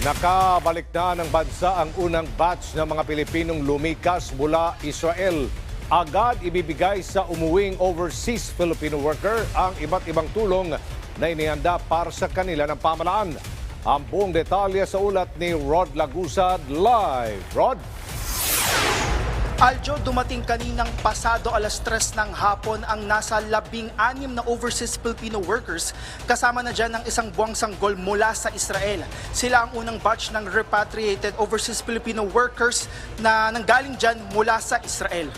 Nakabalik na ng bansa ang unang batch ng mga Pilipinong lumikas mula Israel. Agad ibibigay sa umuwing overseas Filipino worker ang iba't ibang tulong na inihanda para sa kanila ng pamalaan. Ang buong detalye sa ulat ni Rod Lagusad live. Rod? Aljo, dumating kaninang pasado alas 3 ng hapon ang nasa labing anim na overseas Filipino workers kasama na dyan ng isang buwang sanggol mula sa Israel. Sila ang unang batch ng repatriated overseas Filipino workers na nanggaling dyan mula sa Israel.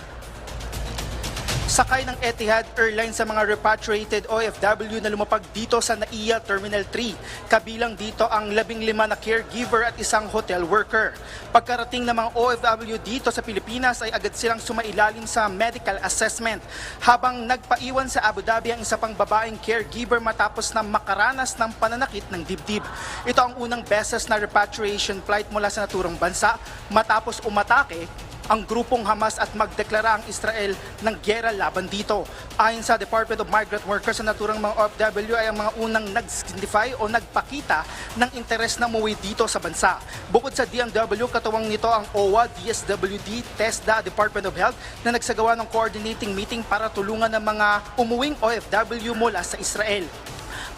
Sakay ng Etihad Airlines sa mga repatriated OFW na lumapag dito sa NAIA Terminal 3. Kabilang dito ang labing lima na caregiver at isang hotel worker. Pagkarating ng mga OFW dito sa Pilipinas ay agad silang sumailalim sa medical assessment. Habang nagpaiwan sa Abu Dhabi ang isa pang babaeng caregiver matapos na makaranas ng pananakit ng dibdib. Ito ang unang beses na repatriation flight mula sa naturang bansa matapos umatake ang grupong Hamas at magdeklara ang Israel ng gyera laban dito. Ayon sa Department of Migrant Workers sa naturang mga OFW ay ang mga unang nag-signify o nagpakita ng interes na umuwi dito sa bansa. Bukod sa DMW, katuwang nito ang OWA, DSWD, TESDA, Department of Health na nagsagawa ng coordinating meeting para tulungan ng mga umuwing OFW mula sa Israel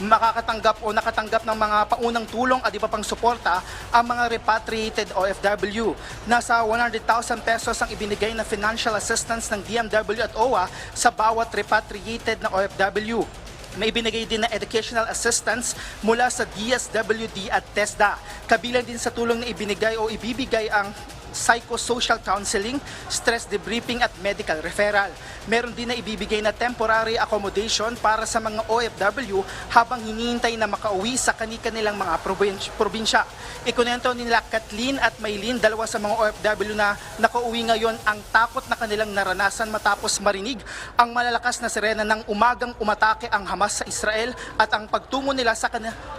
makakatanggap o nakatanggap ng mga paunang tulong at iba pang suporta ang mga repatriated OFW. Nasa 100,000 pesos ang ibinigay na financial assistance ng DMW at OWA sa bawat repatriated na OFW. May ibinigay din na educational assistance mula sa DSWD at TESDA. Kabilang din sa tulong na ibinigay o ibibigay ang psychosocial counseling, stress debriefing at medical referral. Meron din na ibibigay na temporary accommodation para sa mga OFW habang hinihintay na makauwi sa kani-kanilang mga probins- probinsya. Ikunento nila Kathleen at Maylin, dalawa sa mga OFW na nakauwi ngayon ang takot na kanilang naranasan matapos marinig ang malalakas na sirena ng umagang umatake ang Hamas sa Israel at ang pagtungo nila sa,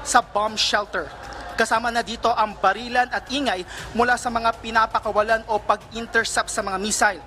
sa bomb shelter. Kasama na dito ang barilan at ingay mula sa mga pinapakawalan o pag-intercept sa mga missile.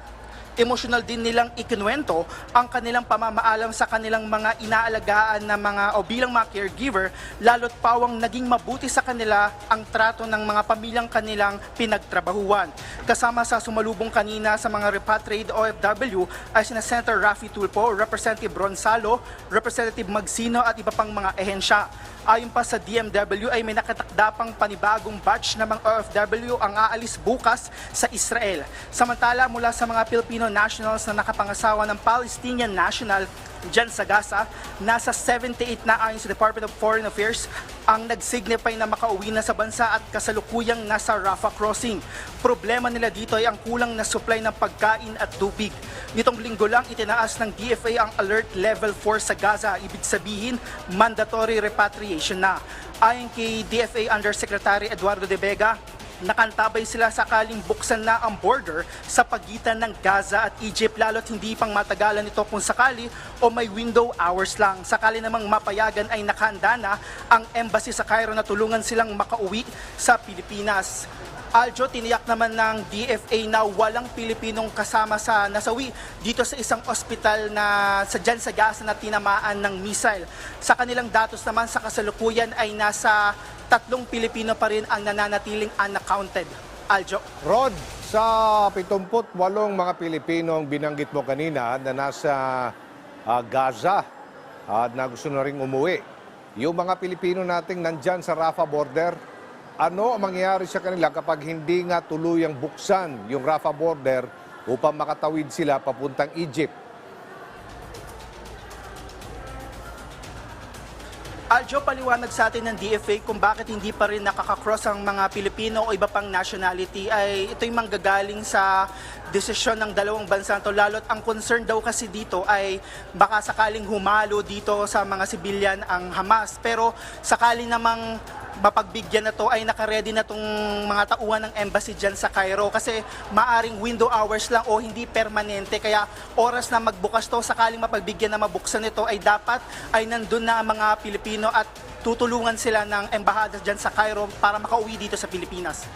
Emosyonal din nilang ikinuwento ang kanilang pamamaalam sa kanilang mga inaalagaan na mga o bilang mga caregiver lalo't pawang naging mabuti sa kanila ang trato ng mga pamilyang kanilang pinagtrabahuan. Kasama sa sumalubong kanina sa mga repatriated OFW ay sina Senator Rafi Tulpo, Representative Ronsalo, Representative Magsino at iba pang mga ehensya. Ayon pa sa DMW ay may nakatakdapang panibagong batch ng mga OFW ang aalis bukas sa Israel. Samantala mula sa mga Filipino nationals na nakapangasawa ng Palestinian national dyan sa Gaza, nasa 78 na ayon sa Department of Foreign Affairs ang nagsignify na makauwi na sa bansa at kasalukuyang nasa Rafah crossing. Problema nila dito ay ang kulang na supply ng pagkain at tubig. Nitong linggo lang itinaas ng DFA ang alert level 4 sa Gaza. Ibig sabihin, mandatory repatriation na. Ayon kay DFA Undersecretary Eduardo De Vega, nakantabay sila sakaling buksan na ang border sa pagitan ng Gaza at Egypt lalo't hindi pang matagalan ito kung sakali o may window hours lang. Sakali namang mapayagan ay nakahanda na ang embassy sa Cairo na tulungan silang makauwi sa Pilipinas. Aljo, tiniyak naman ng DFA na walang Pilipinong kasama sa nasawi dito sa isang ospital na sa dyan sa Gaza na tinamaan ng missile. Sa kanilang datos naman sa kasalukuyan ay nasa tatlong Pilipino pa rin ang nananatiling unaccounted. Aljo. Rod, sa 78 mga Pilipinong binanggit mo kanina na nasa ah, Gaza at na gusto na rin umuwi, yung mga Pilipino nating nandyan sa Rafah border, ano ang mangyayari sa kanila kapag hindi nga tuluyang buksan yung Rafah border upang makatawid sila papuntang Egypt? Aljo, paliwanag sa atin ng DFA kung bakit hindi pa rin nakakakross ang mga Pilipino o iba pang nationality ay ito'y manggagaling sa desisyon ng dalawang bansa to. Lalo't ang concern daw kasi dito ay baka sakaling humalo dito sa mga sibilyan ang Hamas. Pero sakali namang mapagbigyan na to ay nakaredy na tong mga tauhan ng embassy dyan sa Cairo kasi maaring window hours lang o hindi permanente kaya oras na magbukas to sakaling mapagbigyan na mabuksan ito ay dapat ay nandun na ang mga Pilipino at tutulungan sila ng embahada dyan sa Cairo para makauwi dito sa Pilipinas.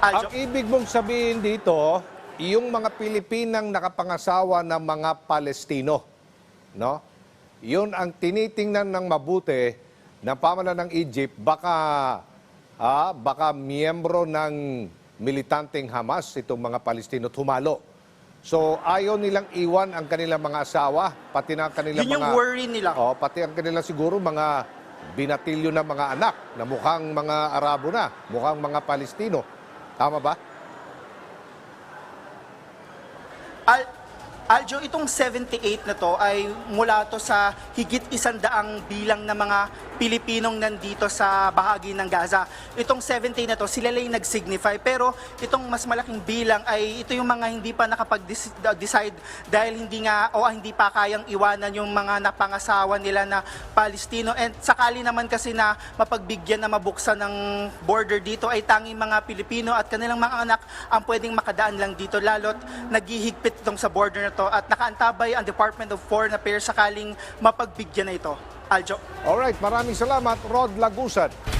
Ang Aljo. ibig mong sabihin dito, yung mga Pilipinang nakapangasawa ng mga Palestino, no? Yun ang tinitingnan ng mabuti ng pamalan ng Egypt, baka ah, baka miyembro ng militanteng Hamas itong mga Palestino tumalo. So ayaw nilang iwan ang kanilang mga asawa, pati na ang kanilang Yun yung mga worry nila. Oh, pati ang kanilang siguro mga binatilyo na mga anak na mukhang mga Arabo na, mukhang mga Palestino. Tama ba? Aljo, itong 78 na to ay mula to sa higit isandaang bilang na mga Pilipinong nandito sa bahagi ng Gaza. Itong 70 na to, sila lang nag-signify. Pero itong mas malaking bilang ay ito yung mga hindi pa nakapag-decide dahil hindi nga o hindi pa kayang iwanan yung mga napangasawa nila na Palestino. And sakali naman kasi na mapagbigyan na mabuksan ng border dito ay tanging mga Pilipino at kanilang mga anak ang pwedeng makadaan lang dito. Lalo't naghihigpit itong sa border na to at nakaantabay ang Department of Foreign Affairs sakaling mapagbigyan na ito. Aljo. Alright, maraming salamat Rod Lagusan.